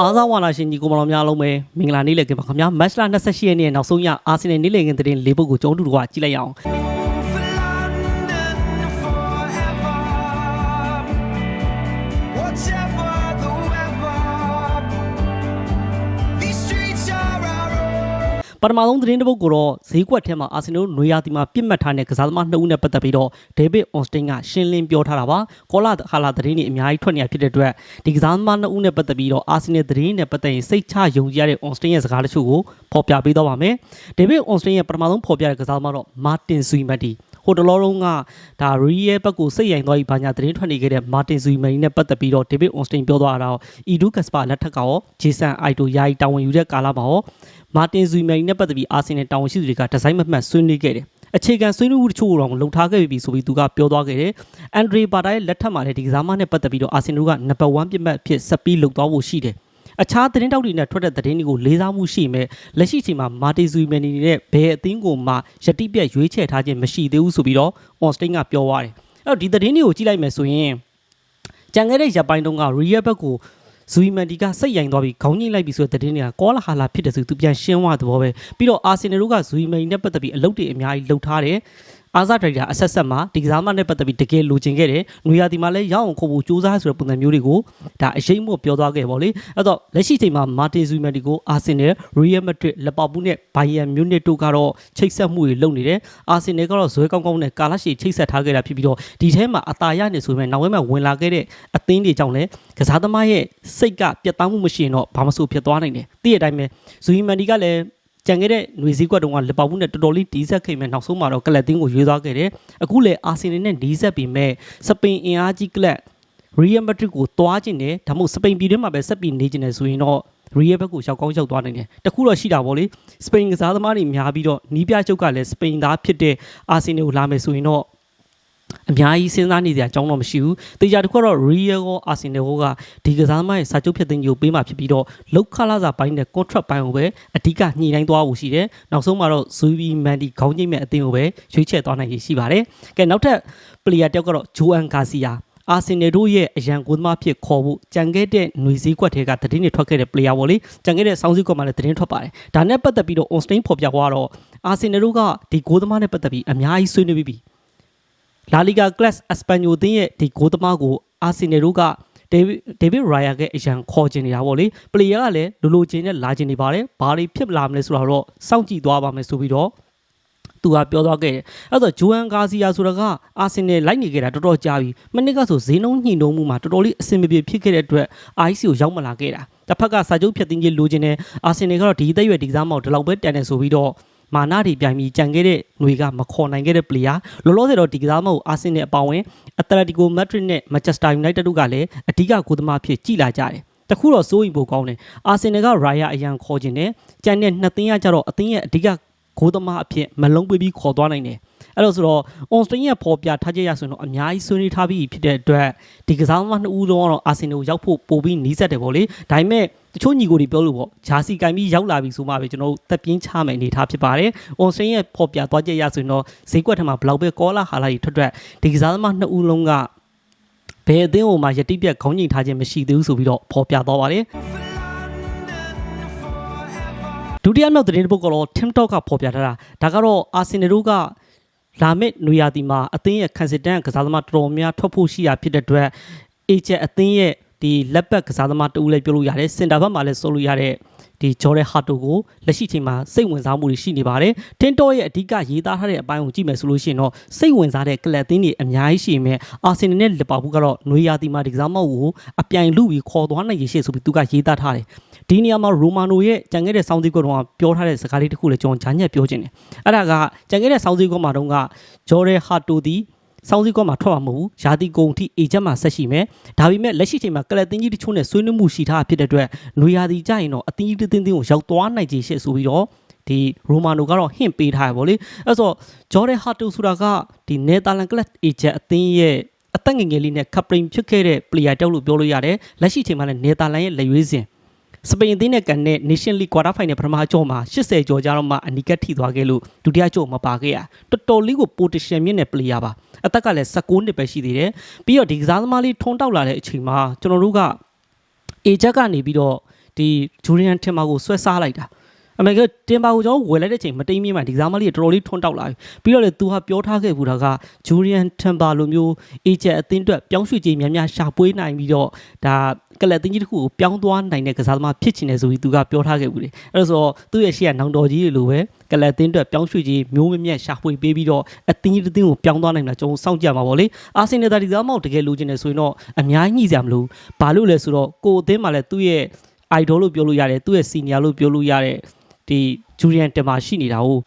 အားစားဝါလာရှင်ညီကိုမတော်များလုံးပဲမင်္ဂလာနေ့လည်ခင်ပါခင်ဗျာမတ်လ28ရက်နေ့နောက်ဆုံးရအာဆင်နယ်နေ့လည်ခင်သတင်းလေးပုဒ်ကိုကျွန်တော်တို့ကကြည့်လိုက်ရအောင် ပထမဆုံးသတင်းတစ်ပုဒ်ကိုတော့ဈေးကွက်ထဲမှာအာဆင်နယ်နွေရာသီမှာပြစ်မှတ်ထားတဲ့ကစားသမားနှစ်ဦးနဲ့ပတ်သက်ပြီးတော့ဒေးဗစ်အွန်စတင်ကရှင်းလင်းပြောထားတာပါကောလာခါလာသတင်းတွေအများကြီးထွက်နေရဖြစ်တဲ့အတွက်ဒီကစားသမားနှစ်ဦးနဲ့ပတ်သက်ပြီးတော့အာဆင်နယ်သတင်းနဲ့ပတ်သက်ရင်စိတ်ချယုံကြည်ရတဲ့အွန်စတင်ရဲ့စကားတချို့ကိုဖော်ပြပေးတော့ပါမယ်ဒေးဗစ်အွန်စတင်ရဲ့ပထမဆုံးဖော်ပြတဲ့ကစားသမားတော့မာတင်ဆွီမတ်တီ ဟိုတလောလုံးကဒါရီရဲ့ဘက်ကိုစိတ်ရိုင်သွားပြီးဘာညာသတင်းထွက်နေခဲ့တဲ့မာတင်ဆွီမန်နဲ့ပတ်သက်ပြီးတော့ဒေးဗစ်အွန်စတင်ပြောသွားတာတော့အီဒူကက်စပါလက်ထက်ကရောဂျေဆန်အိုက်တိုယာယီတာဝန်ယူတဲ့ကာလမှာရောမာတင်ဆွီမန်နဲ့ပတ်သက်ပြီးအာဆင်နယ်တာဝန်ရှိသူတွေကဒီဇိုင်းမမှတ်ဆွေးနွေးခဲ့တယ်အခြေခံဆွေးနွေးမှုတချို့တော့လုံထားခဲ့ပြီဆိုပြီးသူကပြောသွားခဲ့တယ်။အန်ဒရီဘာတာရဲ့လက်ထက်မှာလည်းဒီကစားမနဲ့ပတ်သက်ပြီးတော့အာဆင်နယ်ကနံပါတ်1ပြစ်မှတ်အဖြစ်ဆက်ပြီးလုံသွားဖို့ရှိတယ်။ အခြားသတင်းတောက်တွေနဲ့ထွက်တဲ့သတင်းတွေကိုလေးစားမှုရှိမယ်လက်ရှိအချိန်မှာမာတီဇူမန်နီနဲ့ဘယ်အသင်းကိုမှယတိပြက်ရွေးချယ်ထားခြင်းမရှိသေးဘူးဆိုပြီးတော့အွန်စတိန်ကပြောသွားတယ်အဲ့တော့ဒီသတင်းတွေကိုကြည့်လိုက်မယ်ဆိုရင်ကြံခဲ့တဲ့ရပ်ပိုင်းတုန်းကရီယက်ဘက်ကိုဇူမန်ဒီကစိတ်ရိုင်သွားပြီးခေါင်းညှိလိုက်ပြီးဆိုတဲ့သတင်းတွေကကောလာဟာလာဖြစ်တယ်ဆိုသူပြန်ရှင်းသွားတဲ့ဘောပဲပြီးတော့အာဆင်နယ်တို့ကဇူမန်ဒီနဲ့ပတ်သက်ပြီးအလုပ်တွေအများကြီးလုပ်ထားတယ် အာဇာဒရိုက်တာအဆက်ဆက်မှာဒီကစားမနဲ့ပတ်သက်ပြီးတကယ်လိုချင်ခဲ့တယ်။နွေရာသီမှာလည်းရအောင်ခုဖို့စူးစမ်းဆိုတဲ့ပုံစံမျိုးတွေကိုဒါအရေးမို့ပြောသွားခဲ့ပါလေ။အဲ့တော့လက်ရှိချိန်မှာမာတင်ဇူမန်ဒီကိုအာဆင်နယ်၊ရီယယ်မက်ဒရစ်၊လက်ပါပူးနဲ့ဘိုင်ယန်မြူနစ်တို့ကတော့ချိတ်ဆက်မှုတွေလုပ်နေတယ်။အာဆင်နယ်ကတော့ဇွဲကောင်းကောင်းနဲ့ကာလရှည်ချိတ်ဆက်ထားခဲ့တာဖြစ်ပြီးတော့ဒီထဲမှာအသာရနေဆိုပေမဲ့နောက်ဝဲမှာဝင်လာခဲ့တဲ့အသင်းတွေကြောင့်လည်းကစားသမားရဲ့စိတ်ကပြတ်သားမှုမရှိရင်တော့ဘာမှမဆိုဖြစ်သွားနိုင်တယ်။သိရတဲ့အတိုင်းပဲဇူမန်ဒီကလည်း ကြံခဲ့တဲ့ຫນွေစည်းကွက်တုန်းကလီဗာပူးနဲ့တော်တော်လေးတီးဆက်ခဲ့မယ်နောက်ဆုံးမှာတော့ကလပ်တင်းကိုရွေးသွားခဲ့တယ်အခုလေအာဆင်နယ်နဲ့နီးစပ်ပြီးမဲ့စပိန်အင်အားကြီးကလပ်ရီယယ်မက်ဒရစ်ကိုတွားခြင်းနဲ့ဒါမှမဟုတ်စပိန်ပြည်တွင်းမှာပဲဆက်ပြီးနေခြင်းနဲ့ဆိုရင်တော့ရီယယ်ဘက်ကိုရောက်ကောင်းရောက်သွားနိုင်တယ်တခုတော့ရှိတာပေါ့လေစပိန်ကစားသမားတွေများပြီးတော့နီးပြချုပ်ကလည်းစပိန်သားဖြစ်တဲ့အာဆင်နယ်ကိုလာမယ်ဆိုရင်တော့ အများကြီးစဉ်းစားနေကြအကြောင်းတော့မရှိဘူး။တေချာတစ်ခုကတော့ Real ကို Arsenal ကဒီကစားသမားရဲ့စာချုပ်ဖြတ်သိမ်းကိုပေးမှဖြစ်ပြီးတော့လောက်ခလာစာပိုင်းနဲ့ contract ပိုင်းကိုပဲအဓိကညှိနှိုင်းသွားဖို့ရှိတယ်။နောက်ဆုံးမှာတော့ Zubi Mandi ခေါင်းကျိတ်မဲ့အသင်းကိုပဲရွေးချယ်သွားနိုင်ရရှိပါတယ်။ကဲနောက်ထပ် player တစ်ယောက်ကတော့ Joan Garcia အာဆင်နယ်တို့ရဲ့အရန်ကိုသမားဖြစ်ခေါ်ဖို့ကြံခဲ့တဲ့ຫນွေစည်းကွက်ထဲကသတင်းတွေထွက်ခဲ့တဲ့ player ပေါ့လေကြံခဲ့တဲ့ဆောင်းစည်းကွက်မှာလည်းသတင်းထွက်ပါတယ်ဒါနဲ့ပတ်သက်ပြီးတော့ on stain ဖော်ပြသွားတော့အာဆင်နယ်တို့ကဒီကိုသမားနဲ့ပတ်သက်ပြီးအများကြီးဆွေးနွေးပြီးပြီ လာလီဂါကလပ်အစပန်ညိုတင်းရဲ့ဒီဂိုးသမားကိုအာဆင်နယ်တို့ကဒေးဗစ်ဒေးဗစ်ရိုင်ယာကအရန်ခေါ်ကျင်နေတာပေါ့လေပလေယာကလည်းလိုလိုချင်နဲ့လာချင်နေပါတယ်ဘာတွေဖြစ်လာမလဲဆိုတာတော့စောင့်ကြည့်သွားပါမယ်ဆိုပြီးတော့သူကပြောသွားခဲ့တယ်အဲ့တော့ဂျိုအန်ဂါစီယာဆိုတာကအာဆင်နယ်လိုက်နေခဲ့တာတော်တော်ကြာပြီမနစ်ကဆိုဈေးနှုန်းညှိနှုံးမှုမှာတော်တော်လေးအဆင်မပြေဖြစ်ခဲ့တဲ့အတွက် IC ကိုရောက်မလာခဲ့တာတစ်ဖက်ကစာချုပ်ဖြတ်သိမ်းခြင်းလိုချင်တဲ့အာဆင်နယ်ကတော့ဒီအသက်အရွယ်ဒီကစားမောက်ဒီလောက်ပဲတန်တယ်ဆိုပြီးတော့ မာနာတွေပြိုင်ပြီးကြံခဲ့တဲ့ຫນွေကမခေါ်နိုင်ခဲ့တဲ့ player လောလောဆယ်တော့ဒီကစားမဟုတ်အာဆင်နယ်အပေါင်းဝင်အတလက်တီကိုမက်ဒရစ်နဲ့မန်ချက်စတာယူနိုက်တက်တို့ကလည်းအဓိကကိုသမားဖြစ်ကြည်လာကြတယ်တခုတော့စိုးရင်ပိုကောင်းတယ်အာဆင်နယ်ကရာယာအရန်ခေါ်ခြင်းနဲ့ကြံတဲ့နှစ်သင်းရကြတော့အသင်းရဲ့အဓိကကိုသမားအဖြစ်မလုံးပေးပြီးခေါ်သွားနိုင်တယ် အဲ့တော့ဆိုတော့ on stain ရဲ့ပေါ်ပြထားချက်ရဆိုရင်တော့အများကြီးဆွေးနွေးထားပြီးဖြစ်တဲ့အတွက်ဒီကစားသမားနှစ်ဦးလုံးကတော့အာဆင်နယ်ကိုရောက်ဖို့ပိုပြီးနီးစပ်တယ်ပေါ့လေဒါပေမဲ့တချို့ညီကိုတွေပြောလို့ပေါ့ဂျာစီကင်ပြီးရောက်လာပြီဆိုမှပဲကျွန်တော်တို့တက်ပြင်းချမယ်အနေထားဖြစ်ပါတယ်။ on stain ရဲ့ပေါ်ပြသွားချက်ရဆိုရင်တော့ဈေးကွက်ထက်မှာဘလောက်ပဲကောလာဟာလာကြီးထွက်ထွက်ဒီကစားသမားနှစ်ဦးလုံးကဘယ်အသင်းဟိုမှာယတိပြက်ခေါင်းကြီးထားခြင်းမရှိသေးဘူးဆိုပြီးတော့ပေါ်ပြသွားပါတယ်။ For London forever. ဒုတိယမြောက်သတင်းတစ်ပုဒ်ကတော့ Tim Talk ကဖော်ပြထားတာဒါကတော့အာဆင်နယ်တို့က လာမယ့်နွေရာသီမှာအသင်းရဲ့ခံစစ်တမ်းကစားသမားတော်တော်များထွက်ဖို့ရှိရဖြစ်တဲ့အတွက် agent အသင်းရဲ့ဒီလက်ပတ်ကစားသမားတူလည်းပြောလို့ရတယ်စင်တာဘက်မှာလည်းဆိုလို့ရတဲ့ဒီဂျော်ရဲဟာတိုကိုလက်ရှိချိန်မှာစိတ်ဝင်စားမှုတွေရှိနေပါတယ်။တင်တော့ရဲ့အဓိကရေးသားထားတဲ့အပိုင်းကိုကြည့်မယ်ဆိုလို့ရှိရင်တော့စိတ်ဝင်စားတဲ့ကလပ်သင်းတွေအများကြီးရှိမယ်။အာဆင်နယ်နဲ့လီဗာပူးကတော့နွေရာသီမှာဒီကစားမောက်ကိုအပြိုင်လူပြီးခေါ်သွားနိုင်ရရှိဆိုပြီးသူကရေးသားထားတယ်။ ဒီနေရာမှာရိုမာနိုရဲ့ကြံခဲ့တဲ့စောင်းစည်းကွက်တော့ပြောထားတဲ့စကားလေးတစ်ခုလည်းကျွန်တော်ဂျာညက်ပြောခြင်းတယ်။အဲ့ဒါကကြံခဲ့တဲ့စောင်းစည်းကွက်မှာတော့ကဂျော်ရဲဟာတိုဒီစောင်းစည်းကွက်မှာထွက်မှာမဟုတ်ဘူး။ယာတီကုံထိအေချက်မှာဆက်ရှိမယ်။ဒါပေမဲ့လက်ရှိချိန်မှာကလပ်တင်းကြီးတချို့နဲ့ဆွေးနွေးမှုရှိထားဖြစ်တဲ့အတွက်နွေရာသီကြရင်တော့အတင်းကြီးတင်းတင်းကိုရောက်သွားနိုင်ခြေရှိဆိုပြီးတော့ဒီရိုမာနိုကတော့ဟင့်ပေးထားရပါလေ။အဲ့ဆိုဂျော်ရဲဟာတိုဆိုတာကဒီနယ်သာလန်ကလပ်အေချက်အသင်းရဲ့အသက်ငယ်ငယ်လေးနဲ့ကပ်ပရင်ဖြစ်ခဲ့တဲ့ player တောက်လို့ပြောလို့ရတယ်။လက်ရှိချိန်မှာလည်းနယ်သာလန်ရဲ့လက်ရွေးစင် စပိန်အသင်းနဲ့ကန်တဲ့ Nation League Quarter Final ပထမအကြောမှာ80ကျော်ကြတော့မှအနီကတ်ထိသွားခဲ့လို့ဒုတိယကြောမပါခဲ့ရတော်တော်လေးကို position မြင့်တဲ့ player ပါအသက်ကလည်း16နှစ်ပဲရှိသေးတယ်ပြီးတော့ဒီကစားသမားလေးထွန်းတောက်လာတဲ့အချိန်မှာကျွန်တော်တို့က A ချက်ကနေပြီးတော့ဒီဒီဂျူရီယန်တင်မာကိုဆွဲစားလိုက်တာ အမေကတင်ပါကိုကျွန်တော်ဝယ်လိုက်တဲ့ချိန်မတိမ်မြင့်မှဒီကစားမလေးကတော်တော်လေးထွန်းတောက်လာပြီပြီးတော့လေသူဟာပြောထားခဲ့ဘူးတာကဂျူရီယန်တင်ပါလိုမျိုးအေဂျက်အသင်းအတွက်ပြောင်းရွှေ့ခြင်းများများရှာပွေးနိုင်ပြီးတော့ဒါကလပ်တင်းကြီးတစ်ခုကိုပြောင်းသွားနိုင်တဲ့ကစားသမားဖြစ်ချင်တယ်ဆိုပြီးသူကပြောထားခဲ့ဘူးလေအဲ့ဒါဆိုတော့သူ့ရဲ့ရှေ့ကနောင်တော်ကြီးတွေလိုပဲကလပ်တင်းအတွက်ပြောင်းရွှေ့ခြင်းမျိုးမမြတ်ရှာဖွေပေးပြီးတော့အသင်းကြီးတစ်သင်းကိုပြောင်းသွားနိုင်တာကျွန်တော်စောင့်ကြမှာပေါ့လေအာဆင်နယ်ဒါဒီကစားမောက်တကယ်လိုချင်တယ်ဆိုရင်တော့အများကြီးညှိစရာမလိုဘာလို့လဲဆိုတော့ကိုအသင်းမှာလည်းသူ့ရဲ့ idol လို့ပြောလို့ရတယ်သူ့ရဲ့ senior လို့ပြောလို့ရတဲ့ ဒီဂျူရီယန်တင်မာရှိနေတာဟုတ်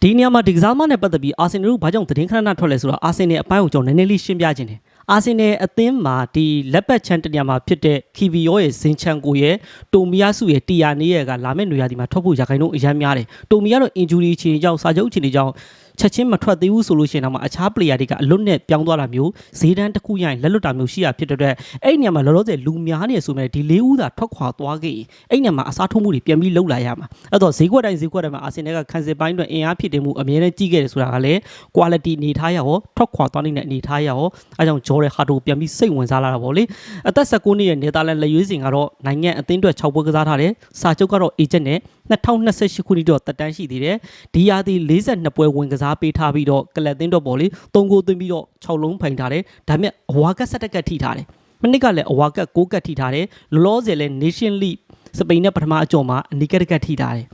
ဒီနေရာမှာဒီကစားမနဲ့ပတ်သက်ပြီးအာဆင်နယ်တို့ဘာကြောင့်သတင်းခဏခဏထွက်လဲဆိုတော့အာဆင်နယ်အပိုင်းကိုကျွန်တော်နည်းနည်းလေးရှင်းပြခြင်းတယ်အာဆင်နယ်အသင်းမှာဒီလက်ပတ်ချန်တနေရာမှာဖြစ်တဲ့ခီဗီယောရဲ့ဇင်ချန်ကိုရဲ့တိုမီယာစုရဲ့တီယာနေရဲ့ကလာမယ့်နေရာဒီမှာထွက်ဖို့ရာခိုင်နှုန်းအများများတယ်တိုမီယာတော့ injury အခြေအနေကြောင့်စာချုပ်အခြေအနေကြောင့် ချက်ချင်းမထွက်သေးဘူးဆိုလို့ရှိရင်တော့မှအခြား player တွေကအလွတ်နဲ့ပြောင်းသွားတာမျိုးဈေးတန်းတစ်ခုရရင်လက်လွတ်တာမျိုးရှိရဖြစ်တဲ့အတွက်အဲ့ဒီနေရာမှာလောလောဆယ်လူများနေဆိုမဲ့ဒီလေးဦးသာထွက်ခွာသွားခဲ့ရင်အဲ့ဒီနေရာမှာအစားထိုးမှုတွေပြန်ပြီးလှုပ်လာရမှာအဲ့တော့ဈေးကွက်တိုင်းဈေးကွက်တိုင်းမှာအာဆင်နယ်ကခံစစ်ပိုင်းအတွက်အင်အားဖြစ်တယ်မှုအမြဲတမ်းကြီးခဲ့တယ်ဆိုတာကလည်း quality အနေထားရရောထွက်ခွာသွားနိုင်တဲ့အနေထားရရောအဲကြောင့်ဂျော်ရဲဟာတိုပြန်ပြီးစိတ်ဝင်စားလာတာပေါ့လေအသက်19နှစ်ရဲ့နေသာလန်လက်ရွေးစင်ကတော့နိုင်ငံအသင်းအတွက်6ပွဲကစားထားတယ်စာချုပ်ကတော့ agent နဲ့2028ခုနှစ်တော့တက်တန်းရှိသေးတယ်ဒီရာသီ42ပွဲဝင်ကစားပေးထားပြီးတော့ကလပ်သင်းတော့ပေါ့လေ3ဂိုးသွင်းပြီးတော့6လုံးဖိုင်ထားတယ်ဒါပေမဲ့အဝါကတ်17ကတ်ထိထားတယ်မနစ်ကလည်းအဝါကတ်6ကတ်ထိထားတယ်လောလောဆယ်လည်း Nation League စပိန်နဲ့ပထမအကြော်မှာအနီးကက်ကတ်ထိထားတယ်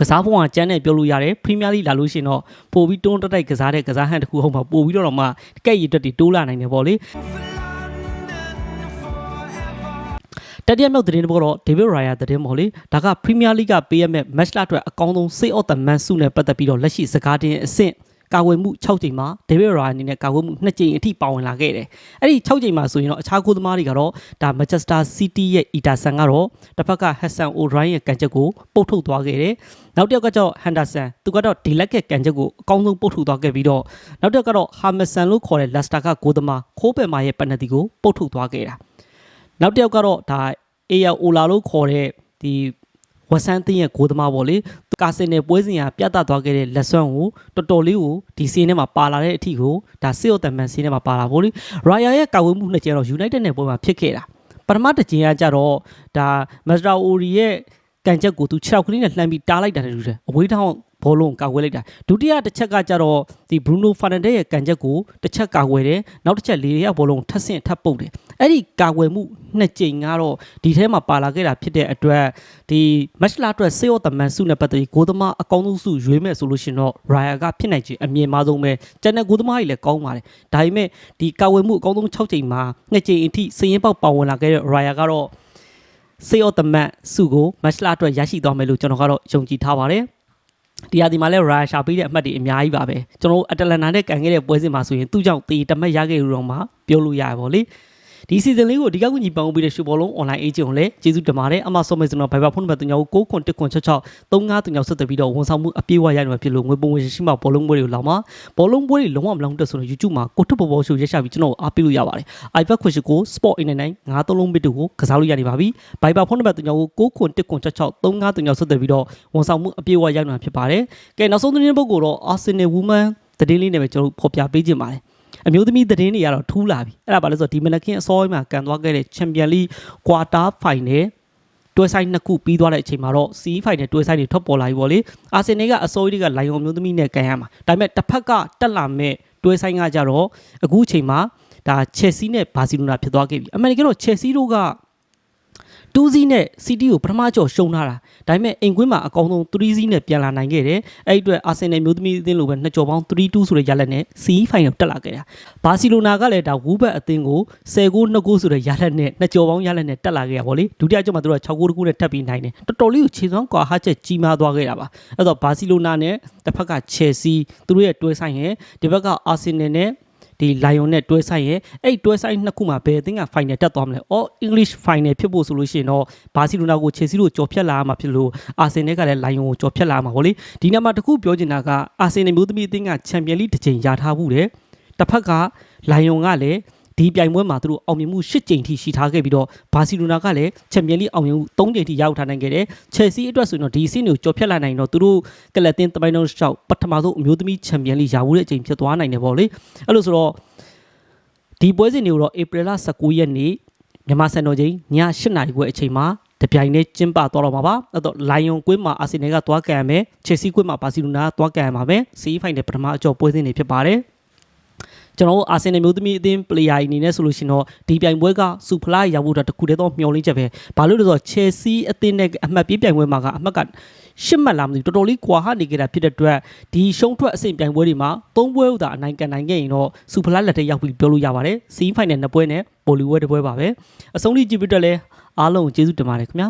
ကစားပုံကကျန်းနဲ့ပြောလို့ရတယ်ပရီးမီးယားလိလာလို့ရှိရင်တော့ပို့ပြီးတွန်းတက်တိုက်ကစားတဲ့ကစားဟန်တစ်ခုဟုတ်မှာပို့ပြီးတော့တော့မှကက်ရည်တက်တွေတိုးလာနိုင်တယ်ပေါ့လေ တတိယမြောက်သတင်းတစ်ပုဒ်တော့ဒေးဗစ်ရိုင်ယာသတင်းပေါ့လေဒါကပရီးမီးယားလိကပေးရမယ့် match လအတွက်အကောင်းဆုံး save of the man ဆုနဲ့ပတ်သက်ပြီးတော့လက်ရှိစကားတင်အဆင့်ကာဝယ်မှု6ချိန်မှာဒေးဗစ်ရိုင်ယာအနေနဲ့ကာဝယ်မှု2ချိန်အထိပါဝင်လာခဲ့တယ်။အဲ့ဒီ6ချိန်မှာဆိုရင်တော့အခြားကိုသမားတွေကတော့ဒါ Manchester City ရဲ့ Ederson ကတော့တစ်ဖက်က Hassan O'Brien ရဲ့ကန်ချက်ကိုပုတ်ထုတ်သွားခဲ့တယ်။နောက်တစ်ယောက်ကတော့ Henderson သူကတော့ Dilek ရဲ့ကန်ချက်ကိုအကောင်းဆုံးပုတ်ထုတ်သွားခဲ့ပြီးတော့နောက်တစ်ယောက်ကတော့ Hamilton လို့ခေါ်တဲ့ Leicester ကကိုသမားခိုးပယ်မာရဲ့ penalty ကိုပုတ်ထုတ်သွားခဲ့တာ။ နောက်တစ်ယောက်ကတော့ဒါအေယာအိုလာလို့ခေါ်တဲ့ဒီဝဆန်တင်းရဲ့ဂိုးသမားပေါ့လေကာစင်နယ်ပွဲစဉ်ကပြတ်တသွားခဲ့တဲ့လက်စွမ်းကိုတော်တော်လေးကိုဒီစီးနဲ့မှာပါလာတဲ့အထီကိုဒါစစ်အော်တမန်စီးနဲ့မှာပါလာပေါ့လေရာယာရဲ့ကာဝေးမှုနှစ်ကျတော့ United နဲ့ပွဲမှာဖြစ်ခဲ့တာပထမတစ်ချိန်ကကြတော့ဒါမက်စတာအိုရီရဲ့ကန်ချက်ကိုသူ6ကလေးနဲ့လှမ်းပြီးတားလိုက်တာတူတယ်အဝေးထောင်း ဘောလုံးကာကွယ်လိုက်တာဒုတိယတစ်ချက်ကကြတော့ဒီဘရူနိုဖာနန်ဒက်ရဲ့ကန်ချက်ကိုတစ်ချက်ကာကွယ်တယ်နောက်တစ်ချက်လေးရဘောလုံးထပ်ဆင့်ထပ်ပုတ်တယ်အဲ့ဒီကာကွယ်မှုနှစ်ကြိမ်ကတော့ဒီထဲမှာပါလာခဲ့တာဖြစ်တဲ့အတွက်ဒီမက်လာအတွက်စေယောတမန်စုနဲ့ပတ်သက်ပြီးဂိုးသမားအကောင်းဆုံးစုရွေးမယ်ဆိုလို့ရှင်တော့ရာယာကဖြစ်နိုင်ချေအမြင်မာဆုံးပဲကျန်တဲ့ဂိုးသမားတွေလည်းကောင်းပါတယ်ဒါပေမဲ့ဒီကာကွယ်မှုအကောင်းဆုံး6ကြိမ်မှာနှစ်ကြိမ်အထိစရင်ပေါက်ပါဝင်လာခဲ့တဲ့ရာယာကတော့စေယောတမန်စုကိုမက်လာအတွက်ရရှိသွားမယ်လို့ကျွန်တော်ကတော့ယုံကြည်ထားပါတယ် ဒီဟာဒီမှာလဲရာရှာပေးတဲ့အမှတ်တွေအများကြီးပါပဲကျွန်တော်တို့အတလန်နာနဲ့ကန်ခဲ့တဲ့ပွဲစဉ်မှာဆိုရင်သူ့ကြောင့်တေတမက်ရခဲ့လို့တော့မှပြောလို့ရပါဗောလေ ဒီ season လေးကိုဒီကောက်ကူညီပန်ဦးပေးတဲ့ရှူဘောလုံး online agent ကိုလည်းကျေးဇူးတင်ပါတယ်အမဆော့မေစနော်ဘိုင်ဘာဖုန်းနံပါတ်3ကို9ခွန်1ခွန်66 3539ဆက်သွယ်ပြီးတော့ဝန်ဆောင်မှုအပြည့်အဝရနိုင်မှာဖြစ်လို့ငွေပုံငွေရှိမှဘောလုံးပွဲတွေကိုလောက်မှာဘောလုံးပွဲတွေလုံးဝမလောင်းတက်ဆိုတော့ YouTube မှာကိုထုတ်ပေါ်ပေါ်ရှူရက်ရှာပြီးကျွန်တော်အားပေးလို့ရပါတယ် iPad ခွင့်ရှိကို Sport 89 93လုံးဘစ်တို့ကိုကစားလို့ရနေပါပြီဘိုင်ဘာဖုန်းနံပါတ်3ကို9ခွန်1ခွန်66 3539ဆက်သွယ်ပြီးတော့ဝန်ဆောင်မှုအပြည့်အဝရနိုင်မှာဖြစ်ပါတယ်ကဲနောက်ဆုံးသတင်းပုဂ္ဂိုလ်တော့ Arsenal Women သတင်းလေးနဲ့ပဲကျွန်တော်ဖော်ပြပေးခြင်းပါတယ် အမျိုးသမီးသတင်းတွေကတော့ထူးလာပြီအဲ့ဒါဘာလဲဆိုတော့ဒီမနက်ခင်းအစောပိုင်းမှာကန်သွားခဲ့တဲ့ Champion League Quarter Final တွဲဆိုင်နှစ်ခုပြီးသွားတဲ့အချိန်မှာတော့ CE Final တွဲဆိုင်တွေထွက်ပေါ်လာပြီပေါ့လေအာဆင်နယ်ကအစိုးရကလိုင်ယွန်မျိုးသမီးနဲ့ကန်ရမှာဒါပေမဲ့တစ်ဖက်ကတက်လာမဲ့တွဲဆိုင်ကကြတော့အခုအချိန်မှာဒါ Chelsea နဲ့ Barcelona ဖြစ်သွားခဲ့ပြီအမေရိကန်တော့ Chelsea တို့က 2စီးနဲ့ City ကိုပထမကြော်ရှုံးထားတာဒါပေမဲ့အိမ်ကွင်းမှာအကောင်ဆုံး3စီးနဲ့ပြန်လာနိုင်ခဲ့တယ်အဲ့ဒီအတွက်အာဆင်နယ်မျိုးသမီးအသင်းလိုပဲနှစ်ကြော်ပေါင်း3-2ဆိုတဲ့ရလဒ်နဲ့ CE Final တက်လာခဲ့တာဘာစီလိုနာကလည်းဒါဝူဘတ်အသင်းကို10ဂိုး2ဂိုးဆိုတဲ့ရလဒ်နဲ့နှစ်ကြော်ပေါင်းရလဒ်နဲ့တက်လာခဲ့ရပါဘောလေဒုတိယကြော်မှာသူတို့က6ဂိုး2ဂိုးနဲ့တက်ပြီးနိုင်တယ်တော်တော်လေးကိုခြေစွမ်းကွာဟာချက်ကြီးမားသွားခဲ့တာပါအဲ့တော့ဘာစီလိုနာနဲ့တစ်ဖက်က Chelsea သူတို့ရဲ့တွဲဆိုင်ရဲ့ဒီဘက်ကအာဆင်နယ်နဲ့ ဒီလိုင်ယွန်နဲ့တွဲဆိုင်ရဲ့အဲ့တွဲဆိုင်နှစ်ခုမှာဘယ်အသင်းက final တက်သွားမလဲ။ All English final ဖြစ်ဖို့ဆိုလို့ရှိရင်တော့ဘာစီလိုနာကိုချယ်ဆီတို့ကြော်ဖြတ်လာမှာဖြစ်လို့အာဆင်နယ်ကလည်းလိုင်ယွန်ကိုကြော်ဖြတ်လာမှာဟောလေ။ဒီနေ့မှာတခုပြောချင်တာကအာဆင်နယ်မျိုးသမီးအသင်းကချန်ပီယံလိတစ်ချိန်ရထားဘူးတယ်။တစ်ဖက်ကလိုင်ယွန်ကလည်း ဒီပြိုင်ပွဲမှာသူတို့အောင်မြင်မှု၈ကြိမ်ထိရှိထားခဲ့ပြီးတော့ဘာစီလိုနာကလည်းချန်ပီယံလိအောင်မြင်မှု၃ကြိမ်ထိရောက်ထားနိုင်ခဲ့တယ်။ချယ်ဆီအတွက်ဆိုရင်တော့ဒီအဆင့်ကိုကြော်ဖြတ်လာနိုင်တော့သူတို့ကလပ်တင်တပိုင်းတော့ရှောက်ပထမဆုံးအမျိုးသမီးချန်ပီယံလိရဘူးတဲ့အချိန်ဖြစ်သွားနိုင်တယ်ပေါ့လေ။အဲ့လိုဆိုတော့ဒီပွဲစဉ်တွေကိုတော့ဧပြီလ19ရက်နေ့မြန်မာစံတော်ချိန်ည8:00နာရီခွဲအချိန်မှာတပြိုင်တည်းကျင်းပသွားတော့မှာပါအဲ့တော့လိုင်ယွန်ကွင်းမှာအာဆင်နယ်ကသွားကန်ရမယ်ချယ်ဆီကွင်းမှာဘာစီလိုနာကသွားကန်ရမှာပဲစီးဖိုင်နယ်ပထမအကျော်ပွဲစဉ်တွေဖြစ်ပါတယ် ကျွန်တော်တို့အာဆင်နယ်မျိုးသမီးအသင်းပလေယာအနေနဲ့ဆိုလို့ရှိရင်တော့ဒီပြိုင်ပွဲကစူဖလားရောက်ဖို့အတွက်တခုတည်းသောမျှော်လင့်ချက်ပဲဘာလို့လဲဆိုတော့ချယ်ဆီအသင်းနဲ့အမှတ်ပြေးပြိုင်ပွဲမှာကအမှတ်ကရှစ်မှတ်လာမသိဘူးတော်တော်လေးကွာဟနေကြတာဖြစ်တဲ့အတွက်ဒီရှုံးထွက်အဆင့်ပြိုင်ပွဲတွေမှာသုံးပွဲဥသာအနိုင်ကန်နိုင်ခဲ့ရင်တော့စူဖလားလက်ထက်ရောက်ပြီးပြောလို့ရပါတယ်စီးဖိုင်နယ်နှစ်ပွဲနဲ့ပိုလီဝဲတစ်ပွဲပါပဲအဆုံးထိကြည့်ပြီးတော့လဲအားလုံးကိုကျေးဇူးတင်ပါတယ်ခင်ဗျာ